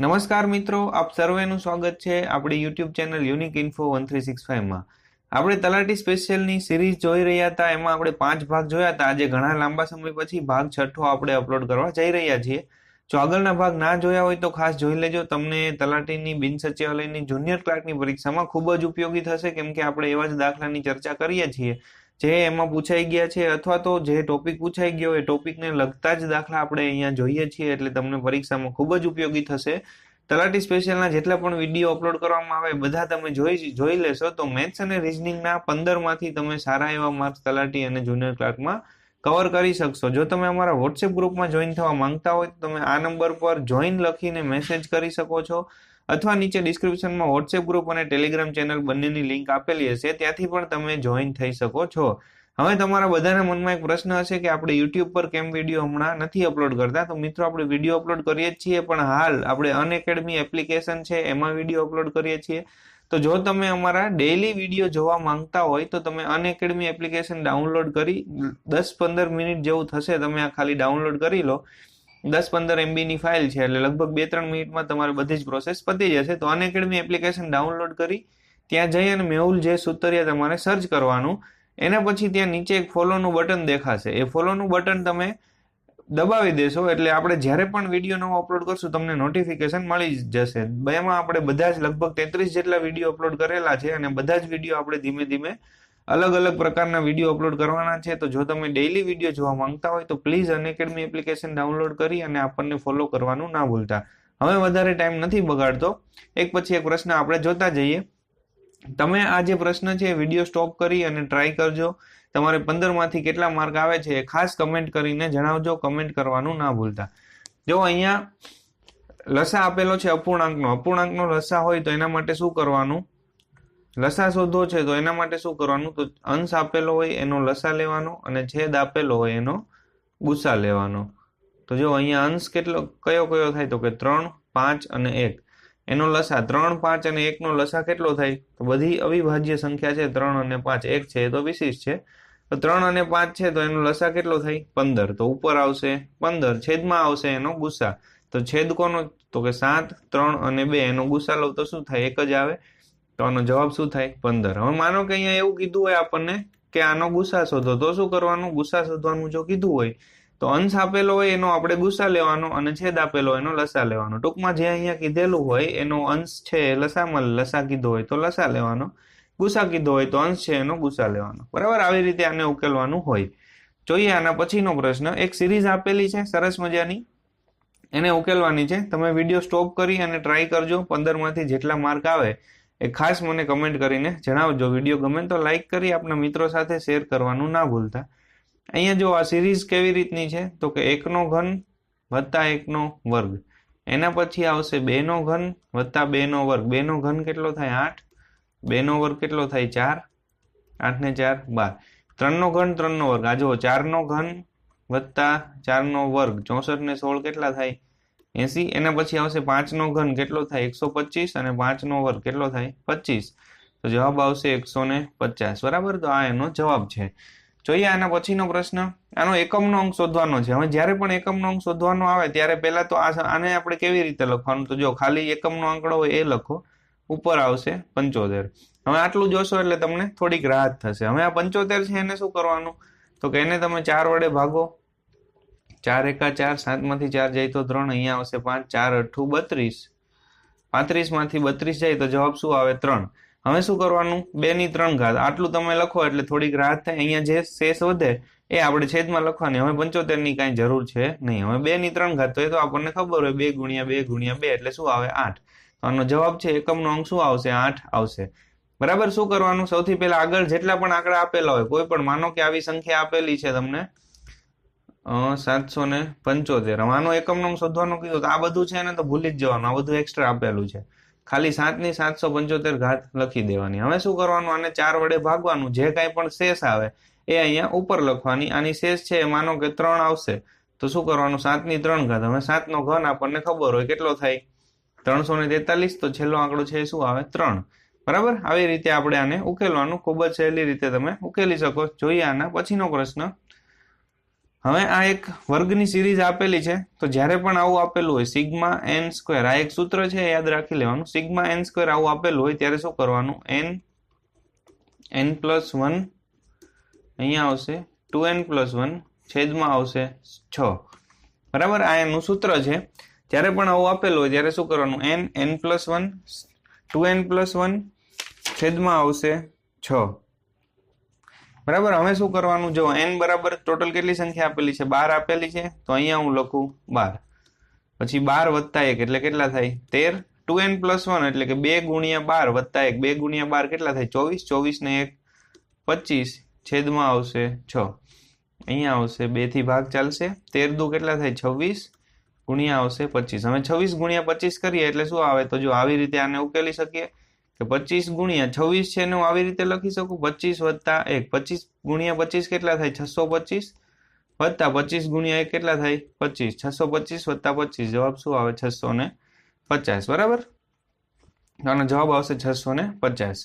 નમસ્કાર મિત્રો, આપ સર્વેનું સ્વાગત છે આપણી YouTube channel unique info one three six ફાઈવમાં આપણે તલાટી સ્પેશિયલની સિરીઝ જોઈ રહ્યા હતા, એમાં આપણે પાંચ ભાગ જોયા હતા. આજે ઘણા લાંબા સમય પછી ભાગ છઠ્ઠો આપણે અપલોડ કરવા જઈ રહ્યા છીએ. જો આગળના ભાગ ના જોયા હોય તો ખાસ જોઈ લેજો. તમને તલાટીની બિન સચિવાલયની જુનિયર ક્લાર્કની પરીક્ષામાં ખૂબ જ ઉપયોગી થશે, કેમ કે આપણે એવા જ દાખલાની ચર્ચા કરીએ છીએ. જે એમાં પૂછાઈ ગયા છે અથવા તો જે ટોપિક પૂછાઈ ગયો, એ ટોપિકને લગતા જ દાખલા આપણે અહીંયા જોઈએ છીએ એટલે તમને પરીક્ષામાં ખૂબ જ ઉપયોગી થશે. તલાટી સ્પેશિયલના જેટલા પણ વીડિયો અપલોડ કરવામાં આવે બધા તમે જોઈ જોઈ લેશો. તો મેથ્સ અને રિઝનિંગના પંદરમાંથી તમે સારા એવા માર્ક્સ તલાટી અને જુનિયર ક્લાર્કમાં કવર કરી શકશો. જો તમે અમારા વોટ્સએપ ગ્રુપમાં જોઈન થવા માંગતા હોય તો તમે આ નંબર પર જોઈન લખીને મેસેજ કરી શકો છો. અથવા નીચે ડિસ્ક્રિપ્શનમાં વોટ્સએપ ગ્રુપ અને ટેલિગ્રામ ચેનલ બંનેની લિંક આપેલી હશે. ત્યાંથી પણ તમે જોઈન થઈ શકો છો. હવે તમારા બધાના મનમાં એક પ્રશ્ન હશે કે આપણે યુટ્યુબ પર કેમ વીડિયો હમણાં નથી અપલોડ કરતા? તો મિત્રો, આપણે વીડિયો અપલોડ કરીએ જ છીએ, પણ હાલ આપણે અનએકેડમી એપ્લિકેશન છે, એમાં વીડિયો અપલોડ કરીએ છીએ. તો જો તમે અમારા ડેઈલી વીડિયો જોવા માંગતા હોય, તો તમે અનએકેડમી એપ્લિકેશન ડાઉનલોડ કરી દસ પંદર મિનિટ જેવું થશે, તમે આ ખાલી ડાઉનલોડ કરી લો. દસ પંદર એમબીની ફાઇલ છે, એટલે લગભગ બે ત્રણ મિનિટમાં તમારે બધી જ પ્રોસેસ પતી જશે. તો અનએકેડમી એપ્લિકેશન ડાઉનલોડ કરી, ત્યાં જઈ અને મેહુલ જે સુતરિયા તમારે સર્ચ કરવાનું. એના પછી ત્યાં નીચે એક ફોલોનું બટન દેખાશે. એ ફોલોનું બટન તમે દબાવી દેશો, એટલે આપણે જ્યારે પણ વીડિયો નવો અપલોડ કરશું, તમને નોટિફિકેશન મળી જશે. બેમાં આપણે બધા જ લગભગ તેત્રીસ જેટલા વીડિયો અપલોડ કરેલા છે, અને બધા જ વીડિયો આપણે ધીમે ધીમે અલગ અલગ પ્રકારના વીડિયો અપલોડ કરવાના છે. તો જો તમે ડેઈલી વીડિયો જોવા માંગતા હોય તો પ્લીઝ અનએકેડમી એપ્લિકેશન ડાઉનલોડ કરી અને આપણને ફોલો કરવાનું ના ભૂલતા. હવે વધારે ટાઈમ નથી બગાડતો. એક પછી એક પ્રશ્ન આપણે જોતા જઈએ. તમે આ જે પ્રશ્ન છે વીડિયો સ્ટોપ કરી અને ટ્રાય કરજો. તમારે પંદરમાંથી કેટલા માર્ક આવે છે એ ખાસ કમેન્ટ કરીને જણાવજો. કમેન્ટ કરવાનું ના ભૂલતા. જો અહીંયા લસા આપેલો છે અપૂર્ણાંકનો. અપૂર્ણાંકનો લસા હોય તો એના માટે શું કરવાનું? લસા શોધવો છે, તો એના માટે શું કરવાનું? તો અંશ આપેલો હોય એનો લસા લેવાનો અને છેદ આપેલો હોય એનો ગુસા લેવાનો. તો જો અહીંયા અંશ કેટલો, કયો કયો થાય? તો કે ત્રણ, પાંચ અને એક. એનો લસા, ત્રણ, પાંચ અને એકનો લસા કેટલો થાય? તો બધી અવિભાજ્ય સંખ્યા છે, ત્રણ અને પાંચ. એક છે તો વિશિષ્ટ છે. તો ત્રણ અને પાંચ છે, તો એનો લસા કેટલો થાય? પંદર. તો ઉપર આવશે પંદર. છેદમાં આવશે એનો ગુસ્સા તો છેદ કોનો? તો કે સાત, ત્રણ અને બે. એનો ગુસ્સા લો તો શું થાય? એક જ આવે. તો આનો જવાબ શું થાય? પંદર. હવે માનો કે અહીંયા એવું કીધું હોય આપણને કે આનો ગુસ્સા શોધો, તો શું કરવાનું? ગુસ્સા શોધવાનું જો કીધું હોય, તો અંશ આપેલો હોય એનો આપણે ગુસ્સા લેવાનો અને છેદ આપેલો એનો લસા લેવાનો. ટૂંકમાં જે અહીંયા કીધેલું હોય એનો અંશ છે લસામાં લસા કીધો હોય તો લસા લેવાનો. ગુસ્સા કીધો હોય તો અંશ છે એનો ગુસ્સા લેવાનો. બરાબર? આવી રીતે આને ઉકેલવાનું હોય. જોઈએ આના પછીનો પ્રશ્ન. એક સિરીઝ આપેલી છે, સરસ મજાની. એને ઉકેલવાની છે. તમે વીડિયો સ્ટોપ કરી અને ટ્રાય કરજો. પંદરમાંથી જેટલા માર્ક આવે એ ખાસ મને કમેન્ટ કરીને જણાવજો. વીડિયો ગમે તો લાઇક કરી આપણા મિત્રો સાથે શેર કરવાનું ના ભૂલતા. અહીંયા જો આ સિરીઝ કેવી રીતની છે? તો કે એકનો ઘન વત્તા એકનો વર્ગ. એના પછી આવશે બેનો ઘન વત્તા બેનો વર્ગ. બેનો ઘન કેટલો થાય? આઠ. બેનો વર્ગ કેટલો થાય? ચાર. આઠ ને ચાર, બાર. ત્રણનો ઘન ત્રણનો વર્ગ. આ જુઓ ચારનો ઘન વત્તા ચારનો વર્ગ. ચોસઠ ને સોળ કેટલા થાય? એસી, એના પછી આવશે પાંચનો ઘન કેટલો થાય? એકસો પચીસ અને પાંચનો વર્ગ કેટલો થાય? પચીસ. તો જવાબ આવશે એકસો ને પચાસ. બરાબર? તો આ એનો જવાબ છે. જોઈએ આના પછીનો પ્રશ્ન. આનો એકમનો અંક શોધવાનો છે. હવે જ્યારે પણ એકમનો અંક શોધવાનો આવે, ત્યારે પહેલાં તો આને આપણે કેવી રીતે લખવાનું? તો જો ખાલી એકમનો આંકડો હોય એ લખો. ઉપર આવશે પંચોતેર. હવે આટલું જોશો એટલે તમને થોડીક રાહત થશે. હવે આ પંચોતેર છે, એને શું કરવાનું? તો કે એને તમે ચાર વડે ભાગો. ચાર એકા ચાર સાતમાંથી ચાર જાય તો ત્રણ, અહીંયા આવશે પાંચ, ચાર અઠ્ઠું બત્રીસ. પાંત્રીસમાંથી બત્રીસ જાય તો જવાબ શું આવે? ત્રણ. હવે શું કરવાનું? બે ની ત્રણ ઘાત. આટલું તમે લખો એટલે થોડીક રાહત થાય. અહીંયા જે શેષ વધે એ આપણે છેદમાં લખવાની. હવે પંચોતેરની કાંઈ જરૂર છે નહીં. હવે બે ની ત્રણ ઘાત તો એ તો આપણને ખબર હોય. બે ગુણ્યા બે ગુણ્યા બે એટલે શું આવે? આઠ. તો આનો જવાબ છે એકમનો અંક શું આવશે? આઠ આવશે. બરાબર? શું કરવાનું? સૌથી પહેલા આગળ જેટલા પણ આંકડા આપેલા હોય, કોઈ પણ માનો કે આવી સંખ્યા આપેલી છે તમને સાતસો ને પંચોતેર. આનો એકમનો શોધવાનું કીધું આ બધું છે ને તો ભૂલી જ જવાનું. આ બધું એક્સ્ટ્રા આપેલું છે. ખાલી સાતની સાતસો પંચોતેર ઘાત લખી દેવાની. હવે શું કરવાનું? આને ચાર વડે ભાગવાનું. જે કાંઈ પણ શેષ આવે એ અહીંયા ઉપર લખવાની. આની શેષ છે માનો કે ત્રણ આવશે. તો શું કરવાનું? સાતની ત્રણ ઘાત. હવે સાત નો ઘન આપણને ખબર હોય કેટલો થાય? ત્રણસો ને તેતાલીસ. તો છેલ્લો આંકડો છે શું આવે? ત્રણ. બરાબર? આવી રીતે આપણે આને ઉકેલવાનું. ખૂબ જ સહેલી રીતે તમે ઉકેલી શકો. જોઈએ આના પછીનો પ્રશ્ન. હવે આ એક વર્ગની સિરીઝ આપેલી છે. તો જ્યારે પણ આવું આપેલું હોય, સિગ્મા એન સ્ક્વેર, આ એક સૂત્ર છે યાદ રાખી લેવાનું. સિગ્મા એન સ્ક્વેર આવું આપેલું હોય, ત્યારે શું કરવાનું? એન એન પ્લસ વન અહીંયા આવશે. ટુ એન પ્લસ વન છેદમાં આવશે છ. બરાબર? આ એનું સૂત્ર છે. જ્યારે પણ આવું આપેલું હોય, ત્યારે શું કરવાનું? N N plus one two N plus one છેદમાં આવશે છ. બરાબર? હવે શું કરવાનું? જો એન બરાબર ટોટલ કેટલી સંખ્યા આપેલી છે? બાર આપેલી છે? તો અહીંયા હું લખું બાર. પછી બાર વત્તા એક એટલે કેટલા થાય? તેર. ટુ એન પ્લસ વન એટલે કે બે ગુણ્યા બાર વત્તા એક. બે ગુણ્યા બાર કેટલા થાય? ચોવીસ. ચોવીસ ને એક પચીસ. છેદમાં આવશે છ. અહીંયા આવશે બેથી ભાગ ચાલશે. તેર દુ કેટલા થાય? છવ્વીસ. ગુણ્યા આવશે પચીસ. હવે છવ્વીસ ગુણ્યા પચીસ કરીએ એટલે શું આવે? તો જો આવી રીતે આને ઉકેલી શકીએ. કે પચીસ ગુણ્યા છવ્વીસ છે ને હું આવી રીતે લખી શકું? પચીસ વત્તા એક. પચીસ ગુણ્યા પચીસ કેટલા થાય? છસો પચીસ? વત્તા પચીસ ગુણ્યા એક કેટલા થાય? પચીસ. છસો પચીસ વત્તા પચીસ. જવાબ શું આવે? છસો ને પચાસ. બરાબર? આનો જવાબ આવશે છસો ને પચાસ.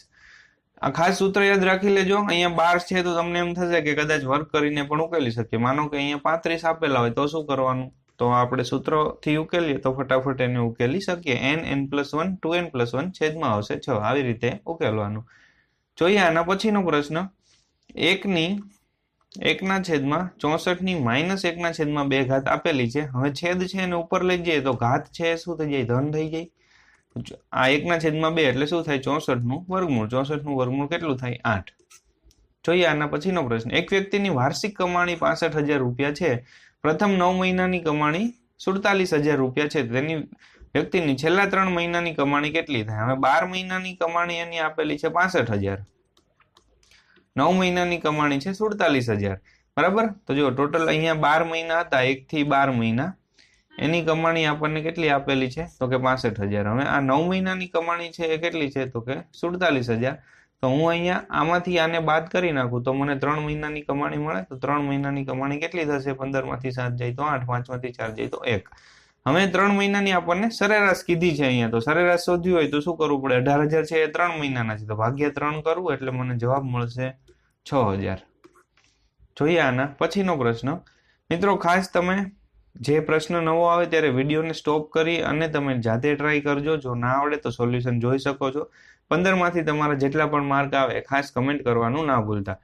આ ખાસ સૂત્ર યાદ રાખી લેજો. અહીંયા બાર છે તો તમને એમ થશે કે કદાચ વર્ક કરીને પણ ઉકેલી શકીએ. માનો કે અહીંયા પાંત્રીસ આપેલા હોય તો શું કરવાનું? તો આપણે સૂત્રથી ઉકેલીએ તો ફટાફટ એને ઉકેલી શકીએ. N N plus one two N plus one છેદમાં આવશે છ. આવી રીતે ઉકેલવાનું. જોઈએ આના પછીનો પ્રશ્ન. એકની, એકના છેદમાં ચોસઠની માઇનસ એકના છેદમાં બે ઘાત આપેલી છે. હવે છેદ છે એને ઉપર લઈ જઈએ તો ઘાત છે, શું થઈ જાય? ધન થઈ જાય. આ એકના છેદમાં બે, એટલે શું થાય? ચોસઠનું વર્ગમૂળ. ચોસઠનું વર્ગમૂળ કેટલું થાય? આઠ. જોઈએ આના પછીનો પ્રશ્ન. એક વ્યક્તિની વાર્ષિક કમાણી પાસઠ હજાર રૂપિયા છે. પ્રથમ નવ મહિનાની કમાણી સુડતાલીસ હજાર રૂપિયા છે. તેની વ્યક્તિની છેલ્લા ત્રણ મહિનાની કમાણી કેટલી થાય? હવે બાર મહિનાની કમાણી એની આપેલી છે પાસઠ હજાર. નવ મહિનાની કમાણી છે સુડતાલીસ હજાર. બરાબર? તો જો ટોટલ અહીંયા બાર મહિના હતા, એક થી બાર મહિના. એની કમાણી આપણને કેટલી આપેલી છે? તો કે પાસઠ હજાર. હવે આ નવ મહિનાની કમાણી છે એ કેટલી છે? તો કે સુડતાલીસ હજાર. તો હું અહીંયા આમાંથી આને બાદ કરી નાખું. તો મને ત્રણ મહિનાની કમાણી મળે, તો ત્રણ મહિનાની કમાણી કેટલી થશે? પંદરમાંથી સાત જાય તો આઠ પાંચમાંથી ચાર જાય તો એક. હવે ત્રણ મહિનાની આપણને સરેરાશ કીધી છે અહીંયા. તો સરેરાશ શોધવી હોય તો શું કરવું પડે? અઢાર હજાર છે એ ત્રણ મહિનાના છે. તો ભાગ્યા ત્રણ કરવું એટલે મને જવાબ મળશે છ હજાર. જોઈએ આના પછીનો પ્રશ્ન. મિત્રો, ખાસ તમે જે પ્રશ્ન નવો આવે ત્યારે વિડીયોને સ્ટોપ કરી અને તમે જાતે ટ્રાય કરજો. જો ના આવડે તો સોલ્યુશન જોઈ શકો છો. પંદરમાંથી તમારા જેટલા પણ માર્ક આવે, ખાસ કમેન્ટ કરવાનું ના ભૂલતા.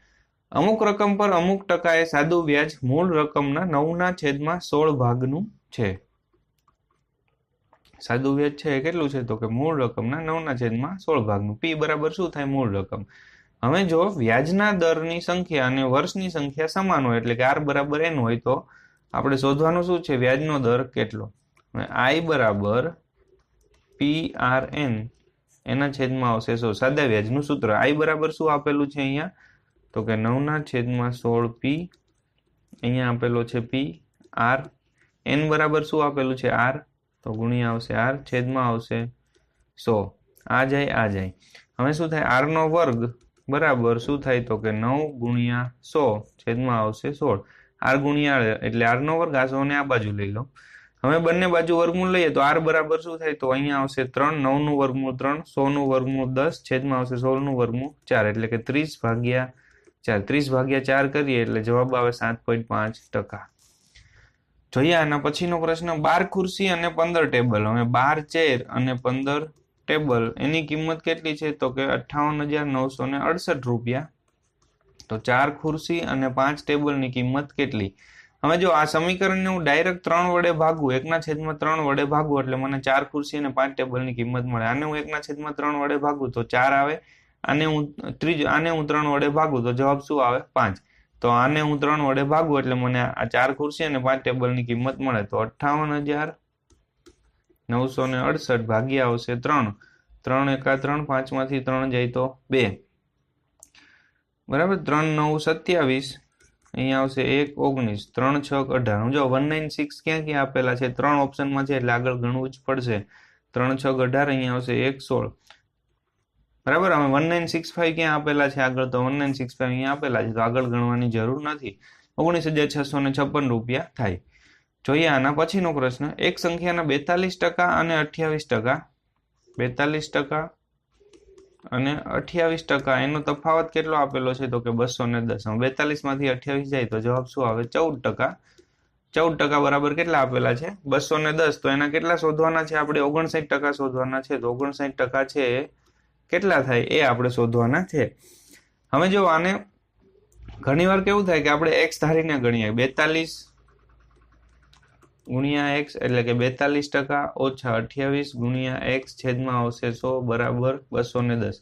અમુક રકમ પર અમુક ટકાએ સાદું વ્યાજ મૂળ રકમના નવના છેદમાં સોળ ભાગનું છે. સાદું વ્યાજ છે એ કેટલું છે? તો કે મૂળ રકમના નવના છેદમાં સોળ ભાગનું. પી બરાબર શું થાય? મૂળ રકમ. હવે જો વ્યાજના દરની સંખ્યા અને વર્ષની સંખ્યા સમાન હોય, એટલે કે આર બરાબર એન હોય તો આપણે શોધવાનું શું છે? વ્યાજનો દર કેટલો? આઈ બરાબર પી આર એન એના છેદમાં આવશે સો સાદા વ્યાજનું સૂત્ર. આઈ બરાબર શું આપેલું છે અહીંયા? તો કે નવના છેદમાં સોળ પી અહીંયા આપેલો છે પી આર એન બરાબર શું આપેલું છે? આર તો ગુણ્યા આવશે આર છેદમાં આવશે સો આ જાય આ જાય. હવે શું થાય? આરનો વર્ગ બરાબર શું થાય? તો કે નવ ગુણ્યા સો છેદમાં આવશે સોળ. આર ગુણ્યા એટલે આર નો વર્ગ, આ સો ને આ બાજુ લઈ લો. હવે બંને બાજુ વર્ગમૂળ લઈએ તો આર બરાબર શું થાય? તો અહીંયા આવશે ત્રણ નવનું વર્ગમૂળ ત્રણ સો નું વર્ગમૂળ દસ, છેદમાં આવશે સોળનું વર્ગમૂળ ચાર, એટલે કે ત્રીસ ભાગ્યા ચાર. ત્રીસ ભાગ્યા ચાર કરીએ એટલે જવાબ આવે સાત પોઈન્ટ પાંચ ટકા. જોઈએ આના પછીનો પ્રશ્ન, બાર ખુરશી અને પંદર ટેબલ. હવે બાર ચેર અને પંદર ટેબલ, એની કિંમત કેટલી છે? તો કે અઠ્ઠાવન હજાર નવસો ને અડસઠ રૂપિયા. તો ચાર ખુરશી અને પાંચ ટેબલની કિંમત કેટલી? હવે જો આ સમીકરણને હું ડાયરેક્ટ ત્રણ વડે ભાગું, એકના છેદમાં ત્રણ વડે ભાગું, એટલે મને ચાર ખુરશી અને પાંચ ટેબલની કિંમત મળે. આને હું એકના છેદમાં ત્રણ વડે ભાગું, તો ચાર આવે. આને હું ત્રીજ, આને હું ત્રણ વડે ભાગું, તો જવાબ શું આવે? પાંચ. તો આને હું ત્રણ વડે ભાગું, એટલે મને આ ચાર ખુરશી અને પાંચ ટેબલની કિંમત મળે. તો અઠ્ઠાવન હજાર નવસો ને અડસઠ ભાગ્યા આવશે ત્રણ. ત્રણ એકા ત્રણ, પાંચમાંથી ત્રણ જાય તો બે. બરાબર? ત્રણ નવ સત્યાવીસ. અહીંયા આવશે એક ઓગણીસ. ત્રણ છ અઢાર. જો વન નાઇન સિક્સ ક્યાં ક્યાં આપેલા છે? ત્રણ ઓપ્શનમાં છે એટલે આગળ ગણવું જ પડશે. ત્રણ છ અઢાર અહીંયા આવશે એક સોળ. બરાબર? હવે વન નાઇન સિક્સ ફાઈવ ક્યાં આપેલા છે આગળ? તો વન નાઇન સિક્સ ફાઈવ અહીંયા આપેલા છે. તો આગળ ગણવાની જરૂર નથી. ઓગણીસ હજાર છસો ને છપ્પન રૂપિયા થાય. જોઈએ આના પછીનો પ્રશ્ન. એક સંખ્યાના બેતાલીસ ટકા અને અઠ્યાવીસ ટકા. બેતાલીસ ટકા અને અઠ્યાવીસ ટકા, એનો તફાવત કેટલો આપેલો છે તો કે બસો ને દસ? બેતાલીસમાંથી અઠ્યાવીસ જાય તો જવાબ શું આવે? ચૌદ ટકા. ચૌદ ટકા બરાબર કેટલા આપેલા છે? બસો ને દસ. તો એના કેટલા શોધવાના છે? આપણે ઓગણસાઠ ટકા શોધવાના છે. તો ઓગણસાઠ ટકા છે કેટલા થાય? એ આપણે શોધવાના છે. હવે જો આને ઘણીવાર કેવું થાય કે આપણે એક્સ ધારીને ગણીએ. બેતાલીસ ગુણ્યા એક્સ એટલે કે બેતાલીસ ટકા ઓછા અઠ્યાવીસ ગુણ્યા એક્સ છેદમાં આવશે સો બરાબર બસો ને દસ.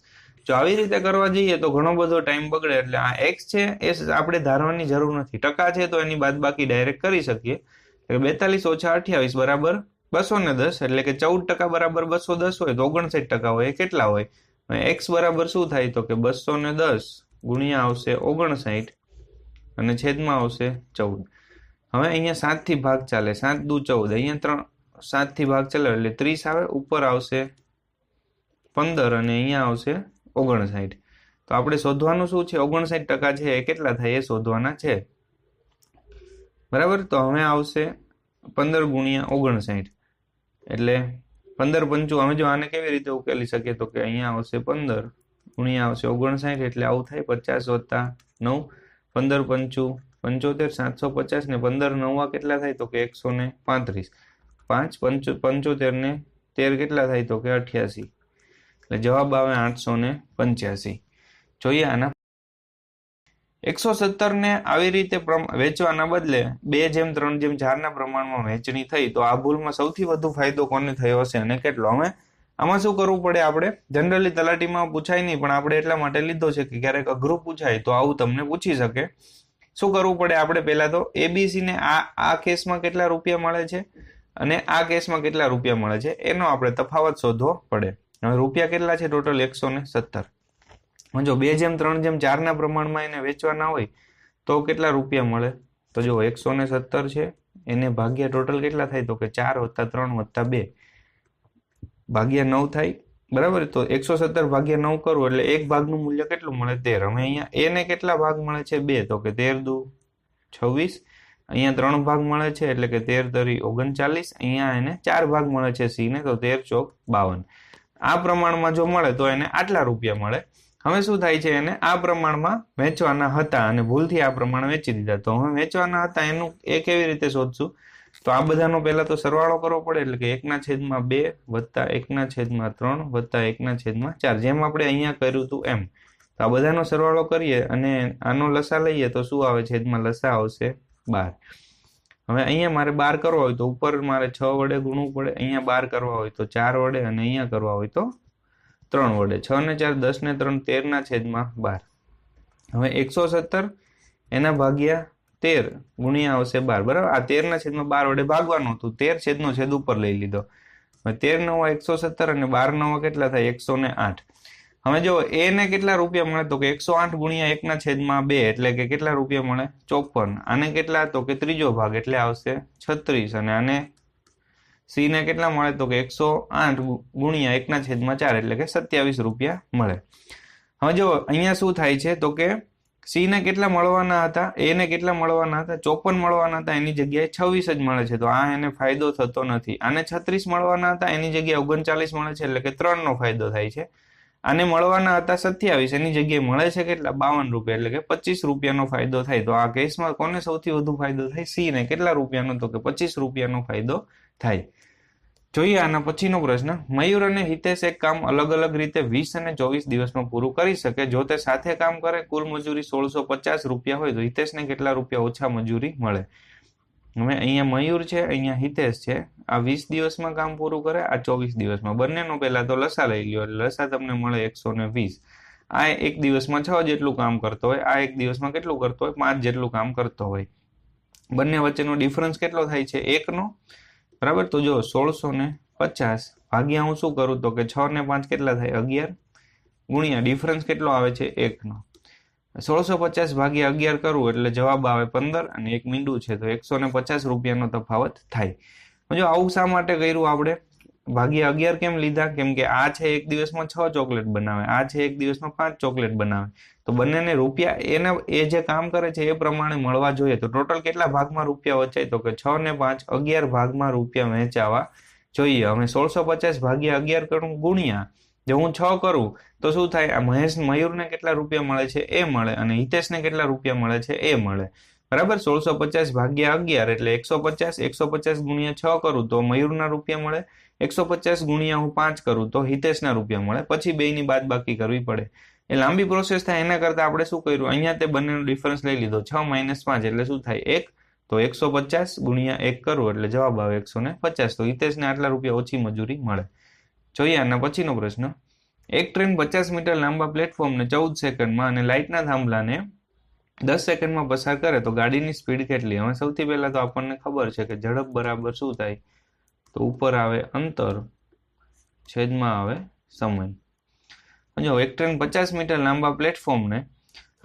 જો આવી રીતે કરવા જઈએ તો ઘણો બધો ટાઈમ બગડે એટલે આ એક્સ છે એ આપણે ધારવાની જરૂર નથી. ટકા છે તો એની બાદ બાકી ડાયરેક્ટ કરી શકીએ. બેતાલીસ ઓછા અઠ્યાવીસ બરાબર બસો ને દસ એટલે કે ચૌદ ટકા બરાબર બસો દસ હોય તો ઓગણસાઠ ટકા હોય. કેટલા હોય? એક્સ બરાબર શું થાય તો કે બસો ને દસ ગુણ્યા આવશે ઓગણસાઠ અને છેદમાં આવશે ચૌદ. હવે અહીંયા સાતથી ભાગ ચાલે, સાત દુ ચૌદ, અહીંયા ત્રણ, સાતથી ભાગ ચાલે, એટલે ત્રીસ આવે, ઉપર આવશે પંદર અને અહીંયા આવશે ઓગણસાઠ. તો આપણે શોધવાનું શું છે? ઓગણસાઠ ટકા છે એ કેટલા થાય? એ શોધવાના છે. બરાબર? તો હવે આવશે પંદર ગુણ્યા ઓગણસાઠ. એટલે પંદર પંચું, અમે જો આને કેવી રીતે ઉકેલી શકીએ? તો કે અહીંયા આવશે પંદર ગુણ્યા આવશે ઓગણસાઠ, એટલે આવું થાય પચાસ વત્તા નવ. પંદર પંચું પંચોતેર, સાતસો પચાસ ને પંદર નવા કેટલા થાય તો કે એકસો ને પાંત્રીસ. પાંચ, પંચો, પંચોતેર ને તેર કેટલા થાય તો કે અઠ્યાસી. એટલે જવાબ આવે આઠસો ને પંચ્યાસી. જોઈએ આના. એકસો સત્તર ને આવી રીતે વેચવાના બદલે બે જેમ, ત્રણ જેમ, ચારના પ્રમાણમાં વહેંચણી થઈ તો આ ભૂલમાં સૌથી વધુ ફાયદો કોને થયો હશે અને કેટલો? અમે આમાં શું કરવું પડે આપણે? જનરલી તલાટીમાં પૂછાય નહીં, પણ આપણે એટલા માટે લીધો છે કે ક્યારેક અઘરું પૂછાય તો આવું તમને પૂછી શકે. શું કરવું પડે આપણે પહેલા તો? એબીસીને આ આ કેસમાં કેટલા રૂપિયા મળે છે? અને આ કેસમાં કેટલા રૂપિયા મળે છે? એનો આપણે તફાવત શોધવો પડે. હવે રૂપિયા કેટલા છે ટોટલ? એકસો ને સત્તર. જો બે જેમ, ત્રણ જેમ, ચારના પ્રમાણમાં એને વેચવાના હોય, તો કેટલા રૂપિયા મળે? તો જો એકસો ને સત્તર છે, એને ભાગ્યા ટોટલ કેટલા થાય? તો કે ચાર વત્તા ત્રણ વત્તા બે. ભાગ્યા નવ થાય બરાબર? તો એકસો સત્તર ભાગ્યા નવ કરવું એટલે એક ભાગનું મૂલ્ય કેટલું મળે? તેર. હવે અહીંયા એને કેટલા ભાગ મળે છે? બે. તો કે તેર દુ છવ્વીસ. અહીંયા ત્રણ ભાગ મળે છે એટલે કે તેર તરી ઓગણચાલીસ. અહીંયા એને ચાર ભાગ મળે છે સી ને, તો તેર ચોક બાવન. આ પ્રમાણમાં જો મળે તો એને આટલા રૂપિયા મળે. હવે શું થાય છે? એને આ પ્રમાણમાં વેચવાના હતા અને ભૂલથી આ પ્રમાણે વેચી દીધા. તો હવે વેચવાના હતા, એનું એ કેવી રીતે શોધશું? તો આ બધાનો પહેલા તો સરવાળો કરવો પડે, એટલે કે એકના છેદમાં બે વત્તા એકના છેદમાં ત્રણ વત્તા એકના છેદમાં ચાર, જેમ આપણે અહીંયા કર્યું હતું એમ. તો આ બધાનો સરવાળો કરીએ અને આનો લસા લઈએ તો શું આવે? છેદમાં લસા આવશે બાર. હવે અહીંયા મારે બાર કરવા હોય તો ઉપર મારે છ વડે ગુણવું પડે, અહીંયા બાર કરવા હોય તો ચાર વડે અને અહીંયા કરવા હોય તો ત્રણ વડે. છ ને ચાર, દસ ને ત્રણ તેરના છેદમાં બાર. હવે એકસો સત્તર એના ભાગ્યા તેર ગુણ્યા આવશે બાર, બરાબર? આ તેરના છેદમાં બાર વડે ભાગવાનું હતું. તેર છેદનો છેદ ઉપર લઈ લીધો. તેર નવા એકસો સત્તર અને બાર નવા કેટલા થાય? એકસો ને આઠ. હવે જો એને કેટલા રૂપિયા મળે? તો કે એકસો આઠ ગુણ્યા એકના છેદમાં બે એટલે કે કેટલા રૂપિયા મળે? ચોપન. આને કેટલા? તો કે ત્રીજો ભાગ એટલે આવશે છત્રીસ. અને આને સીને કેટલા મળે? તો કે એકસો આઠ ગુણ્યા એકના છેદમાં ચાર એટલે કે સત્યાવીસ રૂપિયા મળે. હવે જો અહીંયા શું થાય છે? તો કે સી ને કેટલા મળવાના હતા, એને કેટલા મળવાના હતા, ચોપન મળવાના હતા, એની જગ્યાએ છવ્વીસ જ મળે છે. તો આ એને ફાયદો થતો નથી. આને છત્રીસ મળવાના હતા, એની જગ્યાએ ઓગણચાલીસ મળે છે, એટલે કે ત્રણનો ફાયદો થાય છે. આને મળવાના હતા સત્યાવીસ, એની જગ્યાએ મળે છે કેટલા? બાવન રૂપિયા, એટલે કે પચીસ રૂપિયાનો ફાયદો થાય. તો આ કેસમાં કોને સૌથી વધુ ફાયદો થાય? સિંહને કેટલા રૂપિયાનો? તો કે પચીસ રૂપિયાનો ફાયદો થાય. જોઈએ આના પછીનો પ્રશ્ન. મયુર અને હિતેશ એક કામ અલગ અલગ રીતે વીસ અને ચોવીસ દિવસમાં પૂરું કરી શકે. જો તે સાથે કામ કરે, કુલ મજૂરી સોળસો પચાસ રૂપિયા હોય તો હિતેશને કેટલા રૂપિયા ઓછા મજૂરી મળે? હવે અહીંયા મયુર છે, અહીંયા હિતેશ છે. આ વીસ દિવસમાં કામ પૂરું કરે, આ ચોવીસ દિવસમાં. બંનેનો પહેલા તો લસા લઈ લ્યો. એટલે લસા તમને મળે એકસો ને વીસ. આ એક દિવસમાં છ જેટલું કામ કરતો હોય, આ એક દિવસમાં કેટલું કરતો હોય? પાંચ જેટલું કામ કરતો હોય. બંને વચ્ચેનો ડિફરન્સ કેટલો થાય છે? એકનો. બરાબર? તો જો સોળસો ને પચાસ ભાગ્યા હું શું કરું? તો કે છ ને પાંચ કેટલા થાય? અગિયાર ગુણ્યા ડિફરન્સ કેટલો આવે છે? એકનો. સોળસો પચાસ ભાગ્યા અગિયાર કરવું એટલે જવાબ આવે પંદર અને એક મીંડું છે. તો એકસો ને પચાસ રૂપિયાનો તફાવત થાય. જો આવું શા માટે કર્યું આપણે? ભાગ્યા અગિયાર કેમ લીધા? કેમ કે આ છે એક દિવસમાં છ ચોકલેટ બનાવે, આ છે એક દિવસમાં પાંચ ચોકલેટ બનાવે. તો બંનેને રૂપિયા એને એ જે કામ કરે છે એ પ્રમાણે મળવા જોઈએ. તો ટોટલ કેટલા ભાગમાં રૂપિયા વચાય? તો કે છ ને પાંચ અગિયાર ભાગમાં રૂપિયા વહેંચાવા જોઈએ. અમે સોળસો પચાસ ભાગ્યા અગિયાર કરું ગુણ્યા. જો હું છ કરું, તો શું થાય? આ મહેશ મયુરને કેટલા રૂપિયા મળે છે? એ મળે. અને હિતેશને કેટલા રૂપિયા મળે છે? એ મળે. બરાબર? સોળસો પચાસ ભાગ્યા અગિયાર એટલે એકસો પચાસ એકસો પચાસ ગુણ્યા છ કરું તો મયુરના રૂપિયા મળે. એકસો પચાસ ગુણ્યા હું પાંચ કરું તો હિતેશના રૂપિયા મળે. પછી બેની બાદ બાકી કરવી પડે. એ લાંબી પ્રોસેસ થાય એના કરતાં આપણે શું કર્યું? અહીંયા તે બંનેનો ડિફરન્સ લઈ લીધો. છ માઇનસ પાંચ એટલે શું થાય? એક. તો એકસો પચાસ ગુણ્યા એક કરું એટલે જવાબ આવે એકસો ને પચાસ. તો હિતેશને આટલા રૂપિયા ઓછી મજૂરી મળે. જોઈએ આના પછીનો પ્રશ્ન. એક ટ્રેન પચાસ મીટર લાંબા પ્લેટફોર્મને ચૌદ સેકન્ડમાં અને લાઇટના થાંભલાને દસ સેકન્ડમાં પસાર કરે તો ગાડીની સ્પીડ કેટલી? હવે સૌથી પહેલાં તો આપણને ખબર છે કે ઝડપ બરાબર શું થાય? તો ઉપર આવે અંતર, છેદમાં આવે સમય. જો એક ટ્રેન પચાસ મીટર લાંબા પ્લેટફોર્મને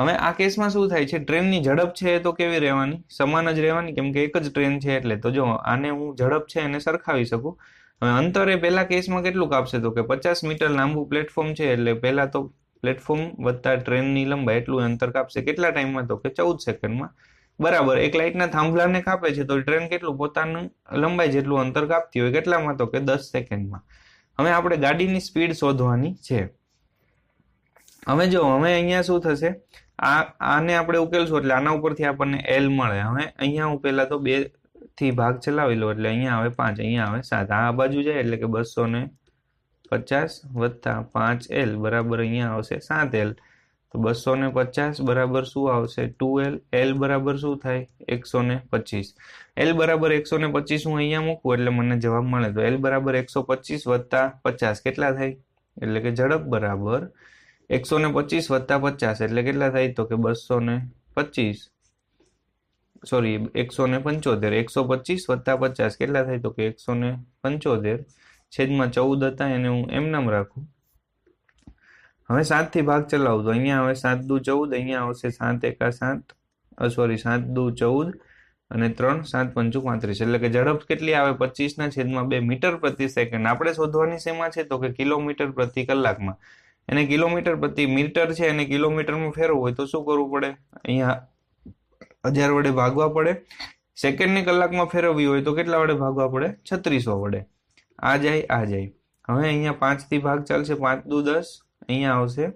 હવે આ કેસમાં શું થાય છે? ટ્રેનની ઝડપ છે તો કેવી રહેવાની? સમાન જ રહેવાની? કેમ કે એક જ ટ્રેન છે એટલે. તો જો આને હું ઝડપ છે એને સરખાવી શકું? હવે અંતર એ પહેલા કેસમાં કેટલું કાપશે તો કે પચાસ મીટર લાંબુ પ્લેટફોર્મ છે એટલે પહેલા તો પ્લેટફોર્મ વત્તા ટ્રેનની લંબાઈ એટલું અંતર કાપશે કેટલા ટાઈમમાં તો કે ચૌદ સેકન્ડમાં. બરાબર, એક લાઇટના થાંભલાને કાપે છે તો ટ્રેન કેટલું? પોતાનું લંબાઈ જેટલું અંતર કાપતી હોય કેટલામાં તો કે દસ સેકન્ડમાં. હવે આપણે ગાડીની સ્પીડ શોધવાની છે. હવે જો, હવે અહીંયા શું થશે? આ, આને આપણે ઉકેલશું એટલે આના ઉપરથી આપણને એલ મળે. હવે અહીંયા હું પહેલાં તો બેથી ભાગ ચલાવી લો એટલે અહીંયા આવે પાંચ, અહીંયા આવે સાત. આ બાજુ જાય એટલે કે બસો ને પચાસ વત્તા પાંચ એલ બરાબર અહીંયા આવશે સાત એલ. તો બસો ને પચાસ બરાબર શું આવશે? To L. એલ બરાબર શું થાય? એકસો ને પચીસ. એલ બરાબર એકસો ને પચીસ હું અહીંયા મૂકું એટલે મને જવાબ મળે. તો એલ બરાબર એકસો પચીસ વત્તા પચાસ કેટલા થાય? એટલે કે ઝડપ બરાબર એકસો ને પચીસ વત્તા પચાસ. એટલે કેટલા થાય? તો કે બસો ને પચીસ. સોરી એકસો ને પંચોતેર. એકસો પચીસ વત્તા પચાસ. કેટલા થાય? તો કે એકસો ને પંચોતેર. છેદમાં ચૌદ હતા એને હું એમ નામ રાખું. હવે સાતથી ભાગ ચલાવું તો અહીંયા હવે સાત દુ ચૌદ, અહીંયા આવશે સાત એકા સાત સોરી સાત દુ ચૌદ અને ત્રણ સાત પંચુ પાંત્રીસ. એટલે કે ઝડપ કેટલી આવે? પચીસના છેદમાં બે મીટર પ્રતિ સેકન્ડ. આપણે શોધવાની શેમાં છે? તો કે કિલોમીટર પ્રતિ કલાકમાં. એને કિલોમીટર પ્રતિ મીટર છે, એને કિલોમીટરમાં ફેરવવું હોય તો શું કરવું પડે? અહીંયા હજાર વડે ભાગવા પડે. સેકન્ડની કલાકમાં ફેરવવી હોય તો કેટલા વડે ભાગવા પડે? છત્રીસો વડે. આ જાય આ જાય. હવે અહીંયા પાંચથી ભાગ ચાલશે, પાંચ દુ દસ, અહીંયા આવશે.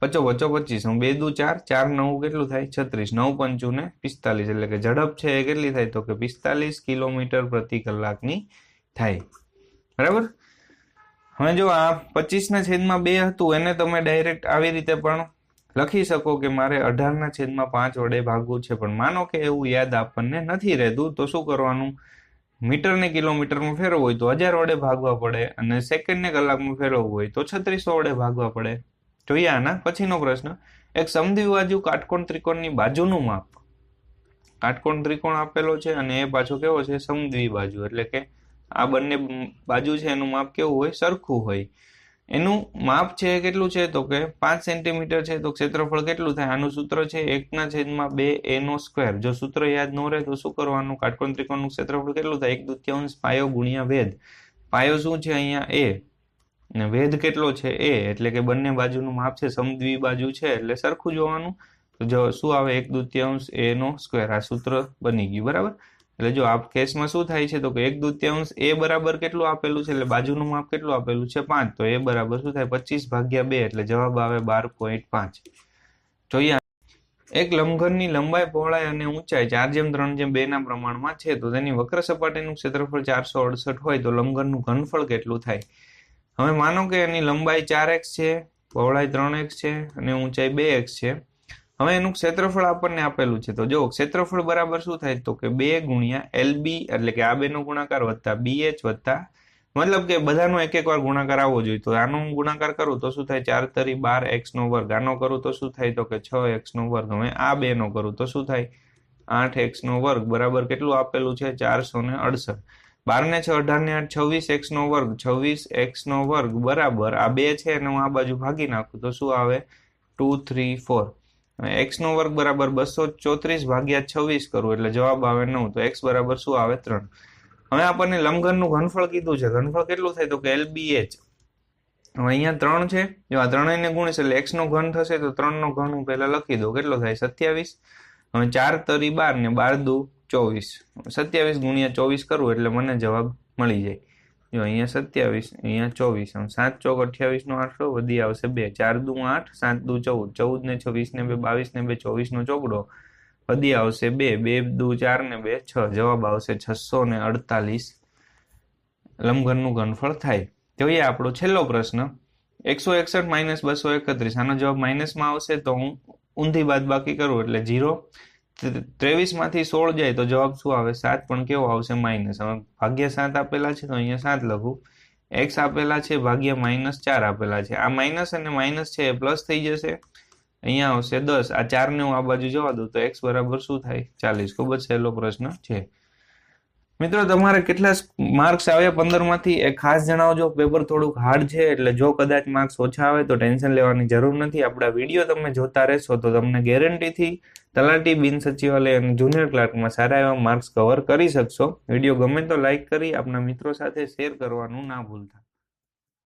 પચો વચ્ચો પચીસ. હું બે દુ ચાર ચાર નવ કેટલું થાય? છત્રીસ. નવ પંચું ને પિસ્તાલીસ. એટલે કે ઝડપ છે એ કેટલી થાય? તો કે પિસ્તાલીસ કિલોમીટર પ્રતિ કલાકની થાય. બરાબર? હવે જો આ પચીસના છેદમાં બે હતું, એને તમે ડાયરેક્ટ આવી રીતે પણ લખી શકો કે મારે અઢારના છેદમાં પાંચ વડે ભાગવું છે. પણ માનો કે એવું યાદ આપણને નથી રહેતું, તો શું કરવાનું? મીટરને કિલોમીટરમાં ફેરવવું હોય તો હજાર વડે ભાગવા પડે અને સેકન્ડને કલાકમાં ફેરવવું હોય તો છત્રીસો વડે ભાગવા પડે. જોઈએ આના પછીનો પ્રશ્ન. એક સમદ્વિબાજુ કાટકોણ ત્રિકોણની બાજુનું માપ. કાટકોણ ત્રિકોણ આપેલો છે અને એ પાછો કેવો છે? સમદ્વિબાજુ એટલે કે આ બંને બાજુ છે, એનું માપ કેવું હોય? સરખું હોય. એનું માપ છે કેટલું છે? તો કે પાંચ સેન્ટીમીટર છે, તો ક્ષેત્રફળ કેટલું થાય? આનું સૂત્ર છે એકના છેદમાં બે એ નો સ્ક્વેર. જો સૂત્ર યાદ ન રહે તો શું કરવાનું? કાટકોણ ત્રિકોણનું ક્ષેત્રફળ કેટલું થાય? એક દુત્યાંશ પાયો ગુણ્યા વેદ પાયો શું છે અહીંયા? એ. ને વેદ કેટલો છે? એ. એટલે કે બંને બાજુનું માપ છે સમદ્વિ બાજુ છે. એટલે સરખું જોવાનું. તો જો શું આવે? એક દુત્યાંશ એ નો સ્ક્વેર. આ સૂત્ર બની ગયું. બરાબર? એટલે જો આ કેસમાં શું થાય છે? તો કે એક દૂત્યાંશ એ બરાબર કેટલું આપેલું છે? એટલે બાજુનું માપ કેટલું આપેલું છે? પાંચ. તો એ બરાબર શું થાય? પચીસ ભાગ્યા બે, એટલે જવાબ આવે બાર પોઈન્ટ પાંચ. જોઈએ એક લંબઘનની લંબાઈ પહોળાઈ અને ઊંચાઈ ચાર જેમ, ત્રણ જેમ બે ના પ્રમાણમાં છે. તો તેની વક્ર સપાટીનું ક્ષેત્રફળ ચારસો અડસઠ હોય તો લંબઘનનું ઘનફળ કેટલું થાય? હવે માનો કે એની લંબાઈ ચાર એક્સ છે, પહોળાઈ ત્રણ એક્સ છે અને ઊંચાઈ બે એક્સ છે. હવે એનું ક્ષેત્રફળ આપણને આપેલું છે. તો જો ક્ષેત્રફળ બરાબર શું થાય? તો કે બે ગુણ્યા એલ બી એટલે કે આ બેનો ગુણાકાર વત્તા બી એચ વત્તા મતલબ કે બધાનો એક એક વાર ગુણાકાર આવવો જોઈએ. તો આનો હું ગુણાકાર કરું તો શું થાય? ચાર તરી બાર એક્સ નો વર્ગ. આનો કરું તો શું થાય? તો કે છ એક્સ નો વર્ગ. હવે આ બે નો કરું તો શું થાય? આઠ એક્સ નો વર્ગ. બરાબર કેટલું આપેલું છે? ચારસો ને અડસઠ. બાર ને છ, અઢાર ને આઠ, છવ્વીસ એક્સ નો વર્ગ. છવ્વીસ એક્સ નો વર્ગ. બરાબર. આ બે છે અને હું આ બાજુ ભાગી નાખું તો શું આવે? Two, three, four. એક્સ નો વર્ગ બરાબર બસો ચોત્રીસ ભાગ્યા છવ્વીસ કરવું એટલે જવાબ આવે નવ. તો એક્સ બરાબર શું આવે ત્રણ? હવે આપણને લંબઘનનું ઘનફળ કીધું છે. ઘનફળ કેટલું થાય? તો કે એલ બી એચ હવે અહીંયા ત્રણ છે. જો આ ત્રણેયને ગુણીશ એટલે એક્સ નો ઘન થશે તો ત્રણનો ઘન હું પહેલાં લખી દઉં. કેટલો થાય? સત્યાવીસ. હવે ચાર તરી બાર ને બાર દુ ચોવીસ. સત્યાવીસ ગુણ્યા ચોવીસ કરવું એટલે મને જવાબ મળી જાય. જો અહીંયા સત્યાવીસ, અહીંયા ચોવીસ, આમ સાત ચોક અઠ્યાવીસ નો આંકડો વધી આવશે બે, ચાર દુ આઠ, સાત દુ ચૌદ ચૌદ ને છવ્વીસ ને બે, બાવીસ ને બે ચોવીસનો ચોકડો વધી આવશે બે બે દુ ચાર ને બે, છ, જવાબ આવશે છસો ને અડતાલીસ. લંબઘનનું ઘનફળ થાય. જોઈએ આપણો છેલ્લો પ્રશ્ન. એકસો એકસઠ માઇનસ બસો એકત્રીસ, આનો જવાબ માઇનસમાં આવશે તો હું ઊંધી બાદ બાકી કરું એટલે જીરો ત્રેવીસમાંથી સોળ જાય તો જવાબ શું આવે? સાત. પણ કેવો આવશે? માઇનસ હવે ભાગ્ય સાત આપેલા છે તો અહીંયા સાત લખું. એક્સ આપેલા છે, ભાગ્ય માઇનસ ચાર આપેલા છે. આ માઇનસ અને માઇનસ છે એ પ્લસ થઈ જશે. અહીંયા આવશે દસ. આ ચારને હું આ બાજુ જવા દઉં તો એક્સ બરાબર શું થાય? ચાલીસ. ખૂબ જ સહેલો પ્રશ્ન છે. મિત્રો, તમારે કેટલા માર્ક્સ આવ્યા પંદરમાંથી એ ખાસ જણાવજો. પેપર થોડુંક હાર્ડ છે, એટલે જો કદાચ માર્ક્સ ઓછા આવે, તો ટેન્શન લેવાની જરૂર નથી. આપણા વીડિયો તમે જોતા રહેશો, તો તમને ગેરંટીથી તલાટી બિન સચિવાલય અને જુનિયર ક્લાર્કમાં સારા એવા માર્ક્સ કવર કરી શકશો. વીડિયો ગમે તો લાઇક કરી આપણા મિત્રો સાથે શેર કરવાનું ના ભૂલતા.